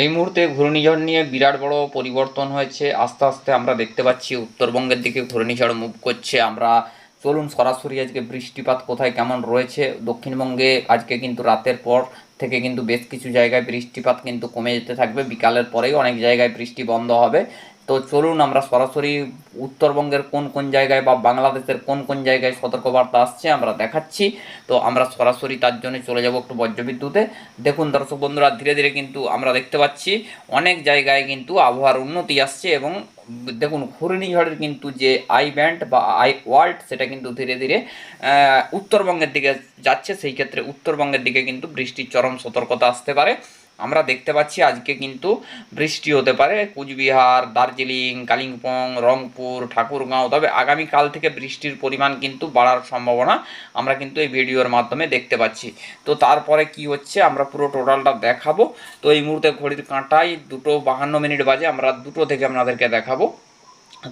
এই মুহূর্তে ঘূর্ণিঝড় নিয়ে বিরাট বড় পরিবর্তন হয়েছে। আস্তে আস্তে আমরা দেখতে পাচ্ছি উত্তরবঙ্গের দিকে ঘূর্ণিঝড় মুভ করছে। আমরা চলুন সরাসরি আজকে বৃষ্টিপাত কোথায় কেমন রয়েছে? দক্ষিণবঙ্গে আজকে কিন্তু রাতের পর থেকে কিন্তু বেশ কিছু জায়গায় বৃষ্টিপাত কিন্তু কমে যেতে থাকবে। বিকালের পরেই অনেক জায়গায় বৃষ্টি বন্ধ হবে। তো চলুন আমরা সরাসরি উত্তরবঙ্গের কোন কোন জায়গায় বা বাংলাদেশের কোন কোন জায়গায় সতর্কবার্তা আসছে আমরা দেখাচ্ছি। তো আমরা সরাসরি তার জন্য চলে যাব একটু বজ্রবিদ্যুতে। দেখুন দর্শক বন্ধুরা, ধীরে ধীরে কিন্তু আমরা দেখতে পাচ্ছি অনেক জায়গায় কিন্তু আবহাওয়ার উন্নতি আসছে এবং দেখুন ঘূর্ণিঝড়ের কিন্তু যে আই ব্যান্ড বা আই ওয়ার্ল্ড সেটা কিন্তু ধীরে ধীরে উত্তরবঙ্গের দিকে যাচ্ছে। সেই ক্ষেত্রে উত্তরবঙ্গের দিকে কিন্তু বৃষ্টির চরম সতর্কতা আসতে পারে। আমরা দেখতে পাচ্ছি আজকে কিন্তু বৃষ্টি হতে পারে। কুচবিহার, দার্জিলিং, কালিম্পং, রংপুর, ঠাকুরগাঁও। তবে আগামীকাল থেকে বৃষ্টির পরিমাণ কিন্তু বাড়ার সম্ভাবনা আমরা কিন্তু এই ভিডিওর মাধ্যমে দেখতে পাচ্ছি। তো তারপরে কি হচ্ছে আমরা পুরো টোটালটা দেখাবো। তো এই মুহূর্তে ঘড়ির কাঁটায় দুটো বাহান্ন মিনিট বাজে, আমরা দুটো থেকে আপনাদেরকে দেখাবো।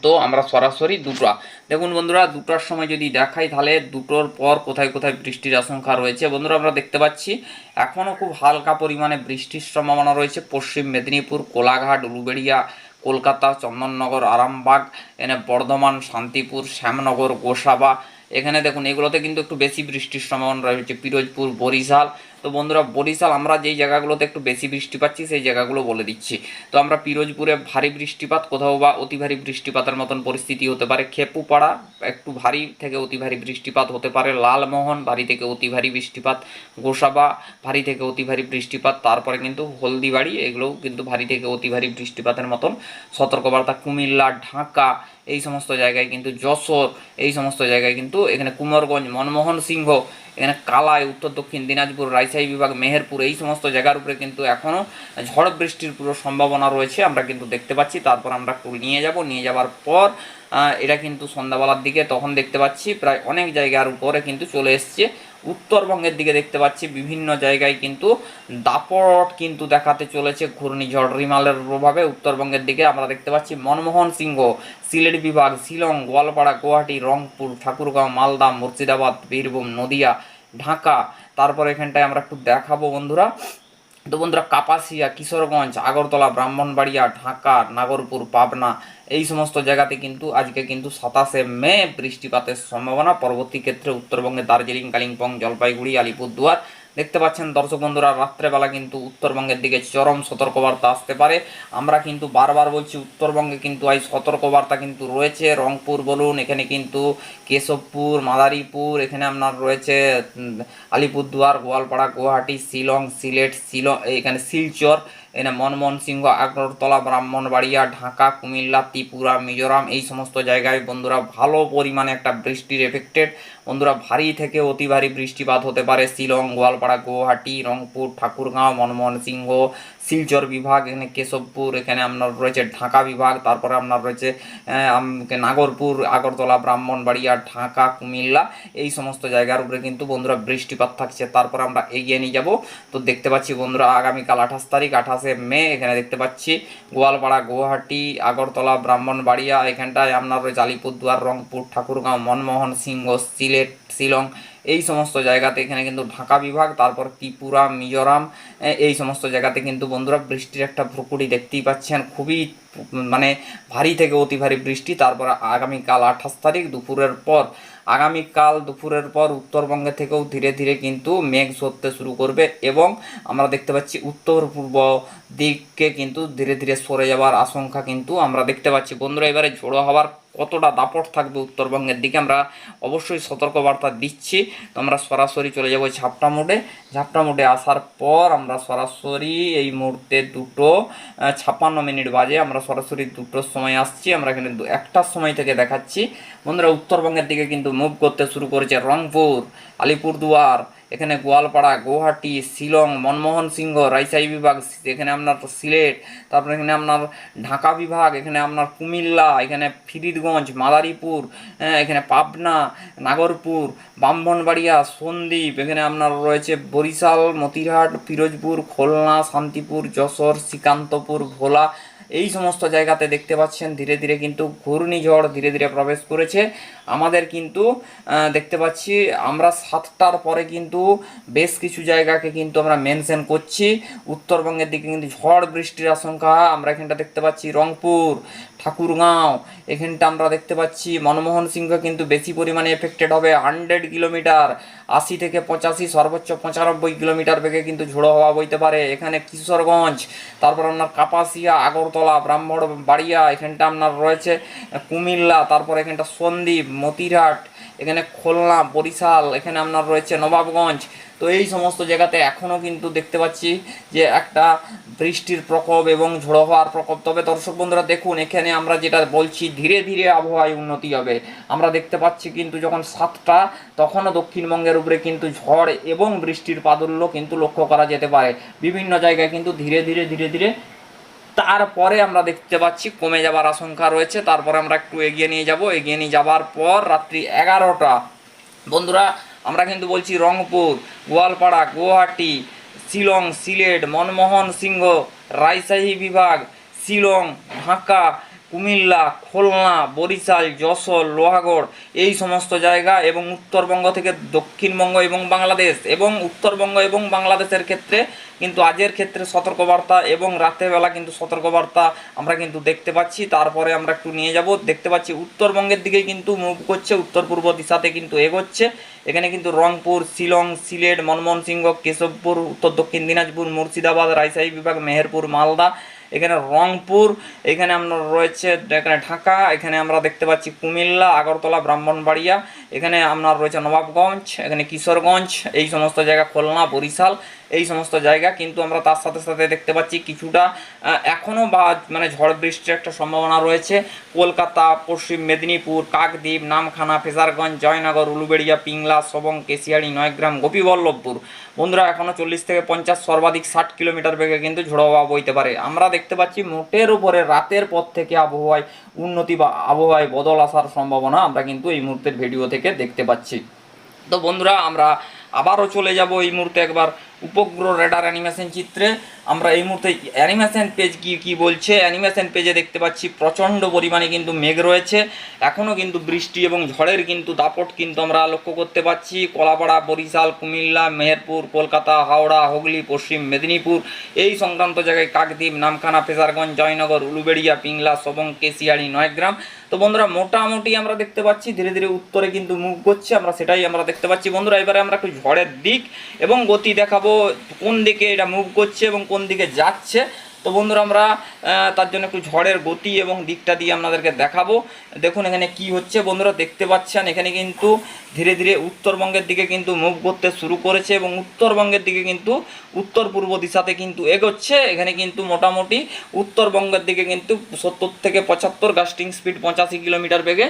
তো আমরা সরাসরি দুটো। দেখুন বন্ধুরা, দুটোর সময় যদি দেখাই, তাহলে দুটোর পর কোথায় কোথায় বৃষ্টির আশঙ্কা রয়েছে। বন্ধুরা, আমরা দেখতে পাচ্ছি এখনও খুব হালকা পরিমাণে বৃষ্টির সম্ভাবনা রয়েছে। পশ্চিম মেদিনীপুর, কোলাঘাট, উলুবেড়িয়া, কলকাতা, চন্দননগর, আরামবাগ, এনে বর্ধমান, শান্তিপুর, শ্যামনগর, গোসাবা। এখানে দেখুন, এগুলোতে কিন্তু একটু বেশি বৃষ্টির সম্ভাবনা রয়েছে। পিরোজপুর, বরিশাল তো বন্ধুরা, বরিশাল আমরা যেই জায়গাগুলোতে একটু বেশি বৃষ্টি পাচ্ছি, সেই জায়গাগুলো বলে দিচ্ছি। তো আমরা পিরোজপুরে ভারী বৃষ্টিপাত, কোথাও বা অতি ভারী বৃষ্টিপাতের মতন পরিস্থিতি হতে পারে খেপুপাড়া, একটু ভারী থেকে অতি ভারী বৃষ্টিপাত হতে পারে লালমোহন, ভারী থেকে অতি ভারী বৃষ্টিপাত, গোসাবা, ভারী থেকে অতি ভারী বৃষ্টিপাত, তারপরে কিন্তু হলদিবাড়ি, এগুলোও কিন্তু ভারী থেকে অতি ভারী বৃষ্টিপাতের মতন সতর্কবার্তা। কুমিল্লা, ঢাকা, এই সমস্ত জায়গায় কিন্তু যশোর, এই সমস্ত জায়গায় কিন্তু এখানে কুমারগঞ্জ, মনমোহন সিংহ এখানে কালাই, উত্তর দক্ষিণ দিনাজপুর, রাজশাহী বিভাগ, মেহেরপুর, এই সমস্ত জায়গার উপরে কিন্তু এখনও ঝড় বৃষ্টির পুরো সম্ভাবনা রয়েছে, আমরা কিন্তু দেখতে পাচ্ছি। তারপর আমরা একটু নিয়ে যাব। নিয়ে যাওয়ার পর এটা কিন্তু সন্ধ্যাবেলার দিকে তখন দেখতে পাচ্ছি, প্রায় অনেক জায়গার উপরে কিন্তু চলে এসছে। উত্তরবঙ্গের দিকে দেখতে পাচ্ছি, বিভিন্ন জায়গায় কিন্তু দাপট কিন্তু দেখাতে চলেছে ঘূর্ণিঝড় রিমালের প্রভাবে। উত্তরবঙ্গের দিকে আমরা দেখতে পাচ্ছি মনমোহন সিংহ, সিলেট বিভাগ, শিলং, গোয়ালপাড়া, গুয়াহাটি, রংপুর, ঠাকুরগাঁও, মালদা, মুর্শিদাবাদ, বীরভূম, নদিয়া ঢাকা, তারপর এখানটায় আমরা একটু দেখাবো বন্ধুরা। তো বন্ধুরা, কাপাসিয়া, কিশোরগঞ্জ, আগরতলা, ব্রাহ্মণবাড়িয়া, ঢাকা, নাগরপুর, পাবনা, এই সমস্ত জায়গাতে কিন্তু আজকে কিন্তু সাতাশে মে বৃষ্টিপাতের সম্ভাবনা। পরবর্তী ক্ষেত্রে উত্তরবঙ্গে দার্জিলিং, কালিম্পং, জলপাইগুড়ি, আলিপুরদুয়ার দেখতে পাচ্ছেন দর্শক বন্ধুরা, রাত্রেবেলা কিন্তু উত্তরবঙ্গের দিকে চরম সতর্কবার্তা আসতে পারে। আমরা কিন্তু বারবার বলছি, উত্তরবঙ্গে কিন্তু এই সতর্কবার্তা কিন্তু রয়েছে। রংপুর বলুন, এখানে কিন্তু কেশবপুর, মাদারীপুর, এখানে আপনার রয়েছে আলিপুরদুয়ার, গোয়ালপাড়া, গুয়াহাটি, শিলং, সিলেট, শিলং, এখানে শিলচর, এখানে মনমোহন সিংহ আগরতলা, ব্রাহ্মণবাড়িয়া, ঢাকা, কুমিল্লা, ত্রিপুরা, মিজোরাম, এই সমস্ত জায়গায় বন্ধুরা ভালো পরিমাণে একটা বৃষ্টির এফেক্টেড বন্ধুরা, ভারী থেকে অতি ভারী বৃষ্টিপাত হতে পারে শিলং, গোয়ালপাড়া, গুয়াহাটি, রংপুর, ঠাকুরগাঁও, মনমোহন সিংহ, শিলচর বিভাগ, এখানে কেশবপুর, এখানে আপনার রয়েছে ঢাকা বিভাগ, তারপরে আপনার রয়েছে নাগরপুর, আগরতলা, ব্রাহ্মণবাড়িয়া, ঢাকা, কুমিল্লা, এই সমস্ত জায়গার উপরে কিন্তু বন্ধুরা বৃষ্টিপাত থাকছে। তারপর আমরা এগিয়ে নিয়ে যাব। তো দেখতে পাচ্ছি বন্ধুরা, আগামীকাল আঠাশ তারিখ, আঠাশে মে, এখানে দেখতে পাচ্ছি গোয়ালপাড়া, গুয়াহাটি, আগরতলা, ব্রাহ্মণবাড়িয়া, এখানটায় আপনার রয়েছে আলিপুরদুয়ার, রংপুর, ঠাকুরগাঁও, মনমোহন সিংহ সিলেট, শিলং, এই সমস্ত জায়গাতে এখানে কিন্তু ঢাকা বিভাগ, তারপর ত্রিপুরা, মিজোরাম এই সমস্ত জায়গাতে কিন্তু বন্ধুরা বৃষ্টির একটা ভ্রুকুটি দেখতেই পাচ্ছেন। খুবই মানে ভারী থেকে অতি ভারী বৃষ্টি, তারপর আগামীকাল আঠাশ তারিখ দুপুরের পর। আগামীকাল দুপুরের পর উত্তরবঙ্গে থেকেও ধীরে ধীরে কিন্তু মেঘ সরতে শুরু করবে এবং আমরা দেখতে পাচ্ছি উত্তর পূর্ব দিককে কিন্তু ধীরে ধীরে সরে যাওয়ার আশঙ্কা কিন্তু আমরা দেখতে পাচ্ছি। বন্ধুরা, এবারে ঝোড়ো হওয়ার কতটা দাপট থাকবে উত্তরবঙ্গের দিকে আমরা অবশ্যই সতর্কবার্তা দিচ্ছি। তো আমরা সরাসরি চলে যাব ঝাপটা মোড়ে। ঝাপটা মোড়ে আসার পর আমরা সরাসরি এই মুহূর্তে দুটো ছাপ্পান্ন মিনিট বাজে। আমরা সরাসরি দুটোর সময় আসছি। আমরা এখানে একটার সময় থেকে দেখাচ্ছি। বন্ধুরা, উত্তরবঙ্গের দিকে কিন্তু মুভ করতে শুরু করেছে রংপুর, আলিপুরদুয়ার এখানে গোয়ালপাড়া গুয়াহাটি শিলং মনমোহন সিংহ রাজশাহী বিভাগ এখানে আপনার সিলেট তারপরে এখানে আপনার ঢাকা বিভাগ এখানে আপনার কুমিল্লা এখানে ফিরিদগঞ্জ মাদারীপুর হ্যাঁ, এখানে পাবনা নাগরপুর ব্রাহ্মণবাড়িয়া সন্দ্বীপ এখানে আপনার রয়েছে বরিশাল মতিরহাট ফিরোজপুর খুলনা শান্তিপুর যশোর শ্রীকান্তপুর ভোলা এই সমস্ত জায়গাতে দেখতে পাচ্ছেন, ধীরে ধীরে কিন্তু ঘূর্ণিঝড় ধীরে ধীরে প্রবেশ করেছে। আমাদের কিন্তু দেখতে পাচ্ছি, আমরা সাতটার পরে কিন্তু বেশ কিছু জায়গাকে কিন্তু আমরা মেনশন করছি। উত্তরবঙ্গের দিকে কিন্তু ঝড় বৃষ্টির আশঙ্কা, আমরা এখানটা দেখতে পাচ্ছি রংপুর ঠাকুরগাঁও। এখানটা আমরা দেখতে পাচ্ছি, মনমোহন সিংহ কিন্তু বেশি পরিমাণে এফেক্টেড হবে। হান্ড্রেড কিলোমিটার আশি থেকে পঁচাশি, সর্বোচ্চ পঁচানব্বই কিলোমিটার বেগে কিন্তু ঝোড়ো হওয়া বইতে পারে। এখানে কিশোরগঞ্জ, তারপর আপনার কাপাসিয়া, আগরতলা ব্রাহ্মণ বাড়িয়া এখানটা আপনার রয়েছে। কুমিল্লা, তারপর এখানটা সন্দ্বীপ, মতিরহাট, এখানে খুলনা, বরিশাল, এখানে আপনার রয়েছে নবাবগঞ্জ। তো এই সমস্ত জায়গাতে এখনও কিন্তু দেখতে পাচ্ছি যে একটা বৃষ্টির প্রকোপ এবং ঝোড়ো হওয়ার প্রকোপ। তবে দর্শক বন্ধুরা, দেখুন, এখানে আমরা যেটা বলছি, ধীরে ধীরে আবহাওয়ায় উন্নতি হবে। আমরা দেখতে পাচ্ছি কিন্তু যখন সাতটা, তখনও দক্ষিণবঙ্গের উপরে কিন্তু ঝড় এবং বৃষ্টির প্রাদুল্য কিন্তু লক্ষ্য করা যেতে পারে। বিভিন্ন জায়গায় কিন্তু ধীরে ধীরে ধীরে ধীরে তারপরে আমরা দেখতে পাচ্ছি কমে যাবার আশঙ্কা রয়েছে। তারপরে আমরা একটু এগিয়ে নিয়ে যাব। এগিয়ে নিয়ে যাবার পর রাত্রি এগারোটা। বন্ধুরা আমরা কিন্তু বলছি রংপুর গোয়ালপাড়া গুয়াহাটি শিলং সিলেট মনমোহন সিংহ রাজশাহী বিভাগ শিলং ঢাকা কুমিল্লা, খুলনা, বরিশাল, যশোর, লোহাগড় এই সমস্ত জায়গা এবং উত্তরবঙ্গ থেকে দক্ষিণবঙ্গ এবং বাংলাদেশ এবং উত্তরবঙ্গ এবং বাংলাদেশের ক্ষেত্রে কিন্তু আজের ক্ষেত্রে সতর্কবার্তা এবং রাতের বেলা কিন্তু সতর্কবার্তা আমরা কিন্তু দেখতে পাচ্ছি। তারপরে আমরা একটু নিয়ে যাব। দেখতে পাচ্ছি উত্তরবঙ্গের দিকে কিন্তু মুভ করছে উত্তর পূর্ব দিশাতে কিন্তু এগোচ্ছে। এখানে কিন্তু রংপুর, শিলং, সিলেট, মনমোহন সিংহ, কেশবপুর উত্তর দক্ষিণ দিনাজপুর, মুর্শিদাবাদ, রাজশাহী বিভাগ, মেহেরপুর, মালদা এখানে রংপুর, এখানে আমরা রয়েছে এখানে ঢাকা, এখানে আমরা দেখতে পাচ্ছি কুমিল্লা, আগরতলা, ব্রাহ্মণবাড়িয়া, এখানে আপনার রয়েছে নবাবগঞ্জ, এখানে কিশোরগঞ্জ, এই সমস্ত জায়গা খুলনা, বরিশাল এই সমস্ত জায়গা, কিন্তু আমরা তার সাথে সাথে দেখতে পাচ্ছি কিছুটা এখনও বা মানে ঝড় বৃষ্টির একটা সম্ভাবনা রয়েছে। কলকাতা, পশ্চিম মেদিনীপুর, কাকদ্বীপ, নামখানা, ফেজারগঞ্জ, জয়নগর, উলুবেড়িয়া, পিংলা, সবং কেশিয়াড়ি নয়গ্রাম, গোপীবল্লভপুর। বন্ধুরা, এখনও চল্লিশ থেকে পঞ্চাশ সর্বাধিক ষাট কিলোমিটার বেগে কিন্তু ঝোড়ো হাওয়া বইতে পারে। আমরা দেখতে পাচ্ছি মোটের উপরে রাতের পর থেকে আবহাওয়ায় উন্নতি বা আবহাওয়ায় বদল আসার সম্ভাবনা আমরা কিন্তু এই মুহূর্তের ভিডিও থেকে দেখতে পাচ্ছি। তো বন্ধুরা, আমরা আবারও চলে যাব এই মুহূর্তে একবার উপগ্রহ রেডার অ্যানিমেশন চিত্রে। আমরা এই মুহূর্তে অ্যানিমেশন পেজ কি কি বলছে? অ্যানিমেশন পেজে দেখতে পাচ্ছি প্রচণ্ড পরিমাণে কিন্তু মেঘ রয়েছে। এখনও কিন্তু বৃষ্টি এবং ঝড়ের কিন্তু দাপট কিন্তু আমরা লক্ষ্য করতে পাচ্ছি। কলাপাড়া, বরিশাল, কুমিল্লা, মেহেরপুর, কলকাতা, হাওড়া, হুগলি, পশ্চিম মেদিনীপুর, এই সংক্রান্ত জায়গায় কাকদ্বীপ, নামখানা ফেজারগঞ্জ জয়নগর, উলুবেড়িয়া, পিংলা সবং কেশিয়াড়ি নয়গ্রাম তো বন্ধুরা, মোটামুটি আমরা দেখতে পাচ্ছি, ধীরে ধীরে উত্তরে কিন্তু মুখ করছে আমরা সেটাই আমরা দেখতে পাচ্ছি। বন্ধুরা, এবারে আমরা একটু ঝড়ের দিক এবং গতি দেখাবো, কোন দিকে এটা মুভ করছে এবং কোন দিকে যাচ্ছে। তো বন্ধুরা আমরা তার জন্য একটু ঝড়ের গতি এবং দিকটা দিয়ে আপনাদেরকে দেখাবো। দেখুন এখানে কি হচ্ছে বন্ধুরা, দেখতে পাচ্ছেন, এখানে কিন্তু ধীরে ধীরে উত্তরবঙ্গের দিকে কিন্তু মুভ করতে শুরু করেছে এবং উত্তরবঙ্গের দিকে কিন্তু উত্তর পূর্ব দিশাতে কিন্তু এগোচ্ছে। এখানে কিন্তু মোটামুটি উত্তরবঙ্গের দিকে কিন্তু সত্তর থেকে পঁচাত্তর গাস্টিং স্পিড, পঁচাশি কিলোমিটার বেগে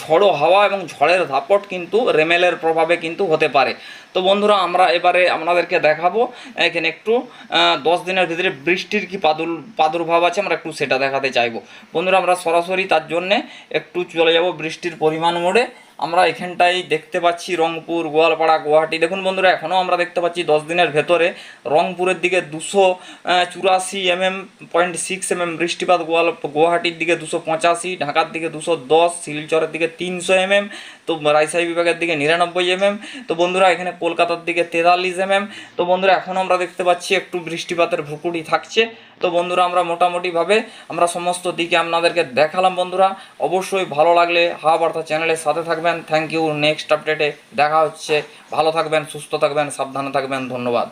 ঝড়ো হাওয়া এবং ঝড়ের ধাপট কিন্তু রেমেলের প্রভাবে কিন্তু হতে পারে। তো বন্ধুরা, আমরা এবারে আপনাদেরকে দেখাবো। এখানে একটু দশ দিনের ভিতরে বৃষ্টির কি প্রাদুর প্রাদুর্ভাব আছে, আমরা একটু সেটা দেখাতে চাইব। বন্ধুরা, আমরা সরাসরি তার জন্যে একটু চলে যাব বৃষ্টির পরিমাণ মোড়ে। আমরা এখানটাই দেখতে পাচ্ছি রংপুর, গোয়ালপাড়া, গুয়াহাটি। দেখুন বন্ধুরা, এখনও আমরা দেখতে পাচ্ছি দশ দিনের ভেতরে রংপুরের দিকে দুশো চুরাশি এমএম পয়েন্ট সিক্স এমএম বৃষ্টিপাত। গোয়াল, গুয়াহাটির দিকে দুশো পঁচাশি, ঢাকার দিকে দুশো দশ, শিলচরের দিকে তিনশো এমএম, তো রাজশাহী বিভাগের দিকে নিরানব্বই এমএম। তো বন্ধুরা, এখানে কলকাতার দিকে তেতাল্লিশ এমএম। তো বন্ধুরা এখন আমরা দেখতে পাচ্ছি একটু বৃষ্টিপাতের ভুকুটি থাকছে। তো বন্ধুরা, আমরা মোটামুটিভাবে আমরা সমস্ত দিকে আপনাদেরকে দেখালাম বন্ধুরা। অবশ্যই ভালো লাগলে হাওয়া বার্তা চ্যানেলের সাথে থাকবেন। থ্যাংক ইউ নেক্সট আপডেটে দেখা হচ্ছে। ভালো থাকবেন, সুস্থ থাকবেন, সাবধানে থাকবেন, ধন্যবাদ।